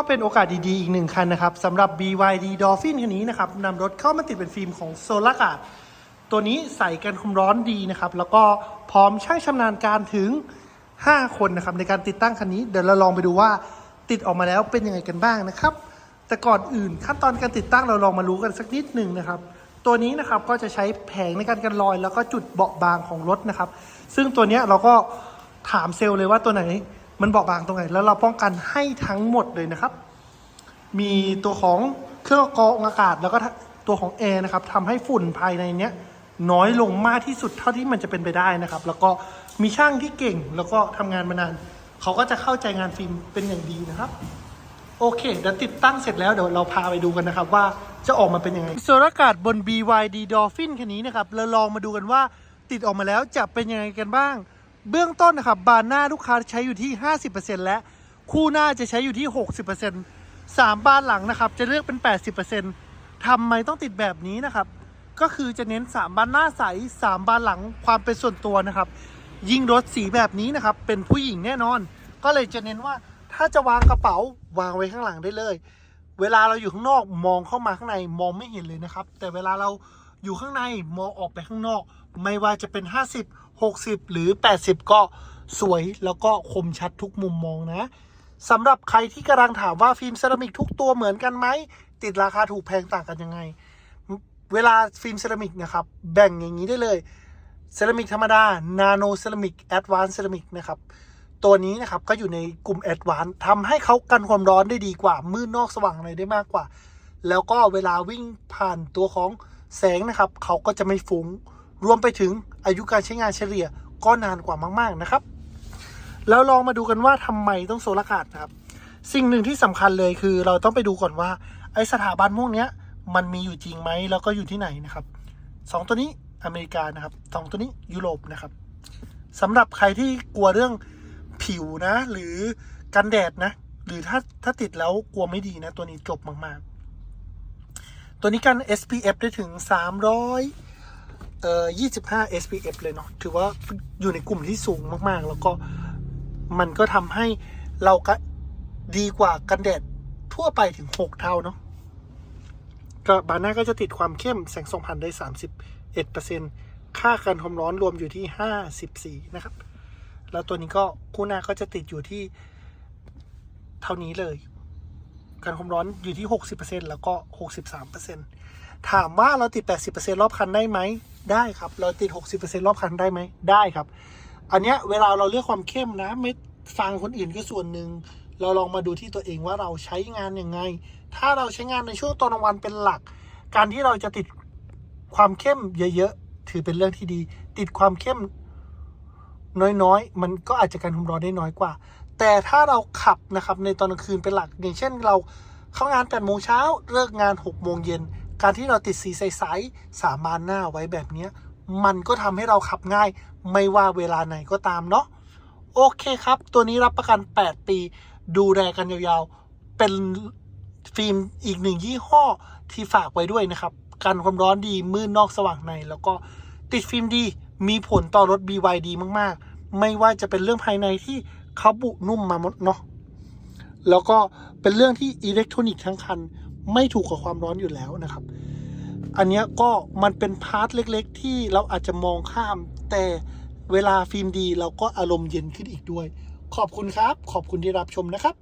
ก็เป็นโอกาสดีๆ อีกหนึ่งคันนะครับสำหรับ BYD Dolphin คันนี้นะครับนำรถเข้ามาติดเป็นฟิล์มของโซลาการ์ดตัวนี้ใส่กันความร้อนดีนะครับ แล้วก็พร้อมช่างชำนาญการถึง 5 คนนะครับในการติดตั้งคันนี้ เดี๋ยวเราลองไปดูว่าติดออกมาแล้วเป็นยังไงกันบ้างนะครับ แต่ก่อนอื่นขั้นตอนการติดตั้งเราลองมารู้กันสักนิดหนึ่งนะครับ ตัวนี้นะครับก็จะใช้แผงในการกันรอย แล้วก็จุดเบาะบางของรถนะครับ ซึ่งตัวนี้เราก็ถามเซลล์เลยว่าตัวไหน มันเบาบางตรงไหน แล้วเราป้องกันให้ทั้งหมดเลยนะครับ มีตัวของเครื่องกรองอากาศแล้วก็ตัวของแอร์นะครับทำให้ฝุ่นภายในเนี้ยน้อยลงมากที่สุดเท่าที่มันจะเป็นไปได้นะครับ แล้วก็มีช่างที่เก่งแล้วก็ทำงานมานาน เขาก็จะเข้าใจงานฟิล์มเป็นอย่างดีนะครับ โอเคเดี๋ยวติดตั้งเสร็จแล้วเดี๋ยวเราพาไปดูกันนะครับ ว่าจะออกมาเป็นยังไงโซลาการ์ดบน BYD Dolphin คันนี้นะครับเราลองมาดูกันว่าติดออกมาแล้วจะเป็นยังไงกันบ้าง เบื้องต้นนะครับบานหน้าลูกค้าใช้อยู่ที่ 50%และคู่หน้าจะใช้อยู่ที่ 60%สามบานหลังนะครับ จะเลือกเป็น 80%ทำไมต้องติดแบบนี้นะครับ ก็คือจะเน้น 3 บานหน้าใส 3 บานหลังความเป็นส่วนตัวนะครับ ยิ่งรถสีแบบนี้นะครับ เป็นผู้หญิงแน่นอน ก็เลยจะเน้นว่าถ้าจะวางกระเป๋าวางไว้ข้างหลังได้เลย เวลาเราอยู่ข้างนอกมองเข้ามาข้างในมองไม่เห็นเลยนะครับ แต่เวลาเราอยู่ข้างในมองออกไปข้างนอก ไม่ว่าจะเป็น 50 60 หรือ 80 ก็สวยแล้วก็คมชัดทุกมุมมองนะสำหรับใครที่กำลังถามว่าฟิล์มเซรามิกทุกตัวเหมือนกันไหม ติดราคาถูกแพงต่างกันยังไง เวลาฟิล์มเซรามิกนะครับ แบ่งอย่างนี้ได้เลยเซรามิกธรรมดา นาโนเซรามิกแอดวานซ์เซรามิกนะครับ ตัวนี้นะครับก็อยู่ในกลุ่มแอดวานซ์ทำให้เขากันความร้อนได้ดีกว่า มืดนอกสว่างอะไรได้มากกว่า แล้วก็เวลาวิ่งผ่านตัวของแสงนะครับ เขาก็จะไม่ฟุง้ง รวมไปถึง อายุการใช้งานเฉลี่ยก็นานกว่ามาก ๆนะครับ แล้วลองมาดูกันว่าทำไมต้องโซลาร์การ์ดนะครับ สิ่งหนึ่งที่สำคัญเลยคือ เราต้องไปดูก่อนว่าไอสถาบันพวกเนี้ยมันมีอยู่จริงไหมแล้วก็อยู่ที่ไหนนะครับสองตัวนี้อเมริกานะครับสองตัวนี้ยุโรปนะครับสำหรับใครที่กลัวเรื่องผิวนะ หรือกันแดดนะ หรือถ้าถ้าติดแล้วกลัวไม่ดีนะ ตัวนี้จบมาก ๆ ตัวนี้กัน SPF ได้ถึง 300 เอ่อ25 SPF เลยเนาะถือว่าอยู่ในกลุ่มที่สูงมากๆ แล้วก็มันก็ทำให้เราก็ดีกว่ากันแดดทั่วไปถึง 6 เท่าเนาะก็บานหน้าก็จะติดความเข้มแสงส่องผ่านได้ 31%ค่าการความร้อนรวมอยู่ที่ 54 นะครับ แล้วตัวนี้ก็คู่หน้าก็จะติดอยู่ที่เท่านี้เลย การความร้อนอยู่ที่ 60%แล้วก็ 63%ถามว่าเราติด 80%รอบคันได้ไหม ได้ครับ เราติด 60%รอบคันได้ไหมได้ครับ อันเนี้ยเวลาเราเลือกความเข้มนะ ไม่ฟังคนอื่นก็ส่วนหนึ่ง เราลองมาดูที่ตัวเองว่าเราใช้งานยังไง ถ้าเราใช้งานในช่วงตอนกลางวันเป็นหลัก การที่เราจะติดความเข้มเยอะๆ ถือเป็นเรื่องที่ดี ติดความเข้มน้อยๆ มันก็อาจจะการความร้อนได้น้อยกว่า แต่ถ้าเราขับนะครับในตอนกลางคืนเป็นหลัก อย่างเช่นเราเข้างาน8โมงเช้าเลิกงาน6โมงเย็น การที่เราติดสีใสๆสามานหน้าไว้แบบนี้มันก็ทำให้เราขับง่าย ไม่ว่าเวลาไหนก็ตามเนาะโอเคครับ ตัวนี้รับประกัน 8 ปี ดูแลกันยาวๆ เป็นฟิล์มอีกหนึ่งยี่ห้อที่ฝากไว้ด้วยนะครับ กันความร้อนดี มืดนอกสว่างใน แล้วก็ติดฟิล์มดี มีผลต่อรถ BYD มากๆ ไม่ว่าจะเป็นเรื่องภายในที่เขาบุนุ่มมาหมดเนาะ แล้วก็เป็นเรื่องที่อิเล็กทรอนิกส์ทั้งคัน ไม่ถูกกับความร้อนอยู่แล้วนะครับ อันนี้ก็มันเป็นพาร์ทเล็กๆ ที่เราอาจจะมองข้าม แต่เวลาฟิล์มดีเราก็อารมณ์เย็นขึ้นอีกด้วย ขอบคุณครับ ขอบคุณที่รับชมนะครับ